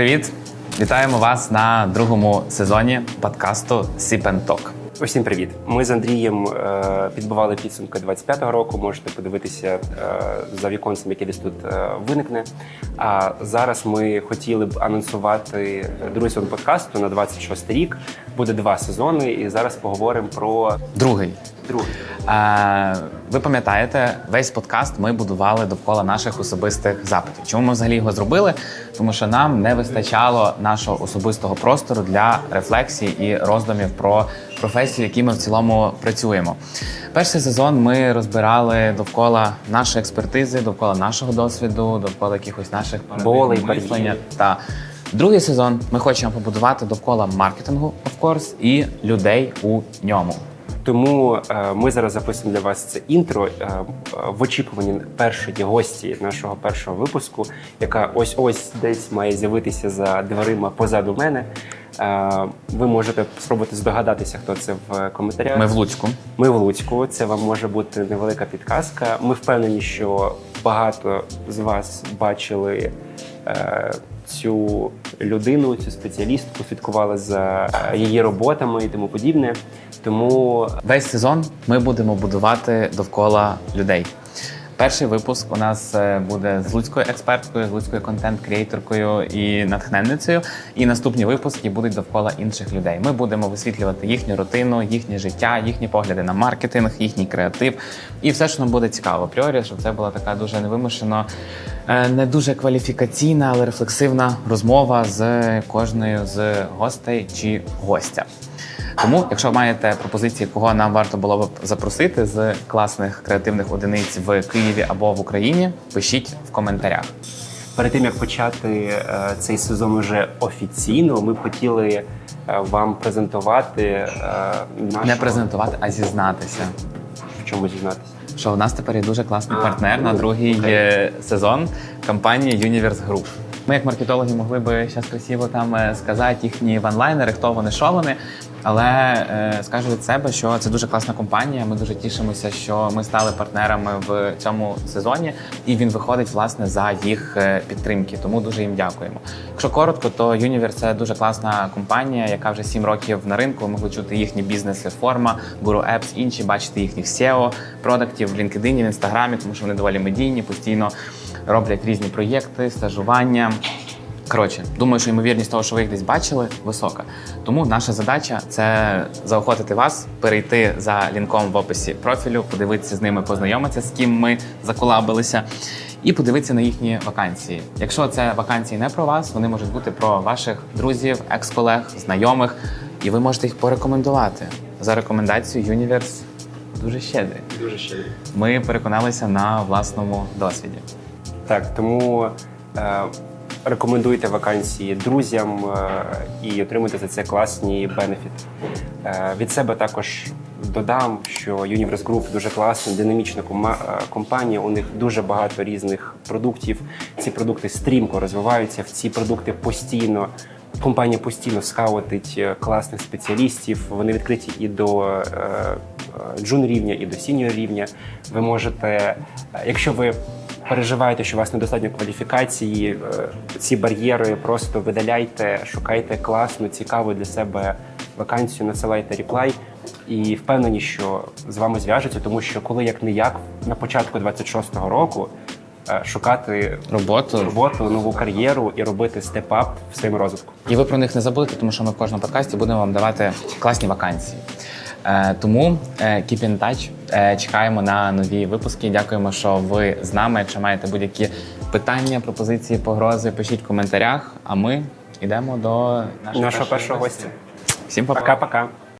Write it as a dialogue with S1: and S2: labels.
S1: Привіт! Вітаємо вас на другому сезоні подкасту Сіпен Talk.
S2: Усім привіт! Ми з Андрієм е, підбивали підсумки 25-го року. Можете подивитися е, за віконцем, який десь тут е, виникне. А зараз ми хотіли б анонсувати другий сезон подкасту на 26 рік. Буде два сезони, і зараз поговоримо про
S1: Другий.
S2: другий.
S1: Е, ви пам'ятаєте, весь подкаст ми будували довкола наших особистих запитів. Чому ми взагалі його зробили? Тому що нам не вистачало нашого особистого простору для рефлексії і роздумів про професію, в якій ми в цілому працюємо. Перший сезон ми розбирали довкола нашої експертизи, довкола нашого досвіду, довкола якихось наших
S2: Болей,
S1: мислення. Та другий сезон ми хочемо побудувати довкола маркетингу, of course, і людей у ньому.
S2: Тому е, ми зараз записуємо для вас це інтро е, в очікуванні першої гості нашого першого випуску, яка ось ось десь має з'явитися за дверима позаду мене. Е, ви можете спробувати здогадатися, хто це в коментарях.
S1: Ми в Луцьку.
S2: Ми в Луцьку. Це вам може бути невелика підказка. Ми впевнені, що багато з вас бачили е, цю людину, цю спеціалістку, слідкували за е, її роботами і тому подібне. Тому
S1: Весь сезон ми будемо будувати довкола людей. Перший випуск у нас е, буде з луцькою експерткою, з луцькою контент-кріейторкою і натхненницею. І наступні випуски будуть довкола інших людей. Ми будемо висвітлювати їхню рутину, їхнє життя, їхні погляди на маркетинг, їхній креатив і все, що нам буде цікаво. Апріорі, щоб це була така дуже невимушено, е, не дуже кваліфікаційна, але рефлексивна розмова з кожною з гостей чи гостя. Тому, якщо маєте пропозиції, кого нам варто було б запросити з класних креативних одиниць в Києві або в Україні, пишіть в коментарях.
S2: перед тим як почати е, цей сезон уже офіційно, ми б хотіли е, вам презентувати е, нашого...
S1: Не презентувати, а зізнатися.
S2: в чому зізнатися.
S1: Що у нас тепер є дуже класний
S2: А,
S1: партнер на
S2: ну,
S1: другий е, сезон компанії Universe Group. Ми, як маркетологи, могли би зараз красиво там е, сказати їхні ванлайнери, хто вони, що вони. Але е, скажу від себе, що це дуже класна компанія. Ми дуже тішимося, що ми стали партнерами в цьому сезоні, і він виходить власне за їх е, підтримки. Тому дуже їм дякуємо. Якщо коротко, то Universe – це дуже класна компанія, яка вже 7 років на ринку. Ви могли чути їхні бізнеси, форма, Guru Apps, інші, бачити їхніх SEO, продуктів в LinkedIn, в Інстаграмі, тому що вони доволі медійні, постійно роблять різні проєкти, стажування. Коротше, думаю, що ймовірність того, що ви їх десь бачили, висока. Тому наша задача це заохотити вас перейти за лінком в описі профілю, подивитися з ними, познайомитися, з ким ми заколабилися, і подивитися на їхні вакансії. Якщо це вакансії не про вас, вони можуть бути про ваших друзів, екс-колег, знайомих, і ви можете їх порекомендувати. За рекомендацією Universe дуже щедрий.
S2: Дуже щедрі.
S1: Ми переконалися на власному досвіді.
S2: Так, тому е, рекомендуйте вакансії друзям е, і отримуйте за це класні бенефіти. Е, від себе також додам, що Universe Group дуже класна, динамічна е, компанія. У них дуже багато різних продуктів. Ці продукти стрімко розвиваються. В ці продукти постійно. Компанія постійно схаутить е, класних спеціалістів. Вони відкриті і до джун рівня, і до сіньор рівня. Ви можете, якщо ви переживаєте, що у вас недостатньо кваліфікації, е, ці бар'єри просто видаляйте, шукайте класну, цікаву для себе вакансію, надсилайте реплай. І впевнені, що з вами зв'яжуться, тому що коли як не як на початку 26-го року е, шукати
S1: Роботу
S2: роботу, нову кар'єру і робити степ-ап в своєму розвитку.
S1: І ви про них не забудете, тому що ми в кожному подкасті будемо вам давати класні вакансії. Е, тому е, keep in touch, е, чекаємо на нові випуски. Дякуємо, що ви з нами. Якщо маєте будь-які питання, пропозиції, погрози, пишіть в коментарях. А ми йдемо до нашого,
S2: Нашого першого гостя.
S1: Всім па-па.
S2: Пока-пока.